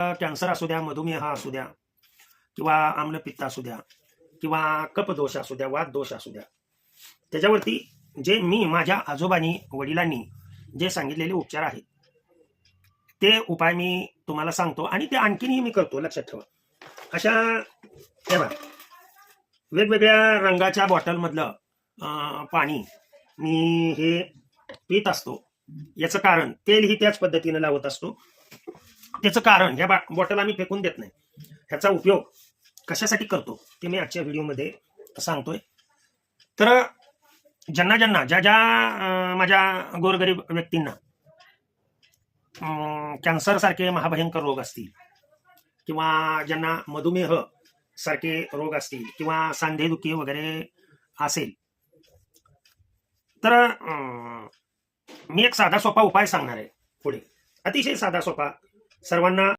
Cancer असू द्या मधुमेह असू द्या किंवा आम्लपित्त असू द्या किंवा कपदोष असू द्या वाददोष असू द्या. त्याच्यावरती जे मी माझ्या आजोबांनी वडिलांनी जे सांगितलेले उपचार आहेत ते उपाय मी तुम्हाला सांगतो आणि ते आणखीनही मी करतो लक्षात ठेवा. अशा तेव्हा वेगवेगळ्या रंगाच्या बॉटलमधलं पाणी मी हे पित असतो. याचं कारण तेलही त्याच पद्धतीने लावत असतो. त्याचं कारण ह्या बा- बॉटल आम्ही फेकून देत नाही. ह्याचा उपयोग कशासाठी करतो ते मी आजच्या व्हिडिओमध्ये सांगतोय. तर ज्यांना ज्यांना ज्या ज्या माझ्या गोरगरीब व्यक्तींना कॅन्सर सारखे महाभयंकर रोग असतील किंवा ज्यांना मधुमेह सारखे रोग असतील किंवा सांधेदुखी वगैरे असेल तर मी एक साधा सोपा उपाय सांगणार आहे पुढे. अतिशय साधा सोपा सर्वांना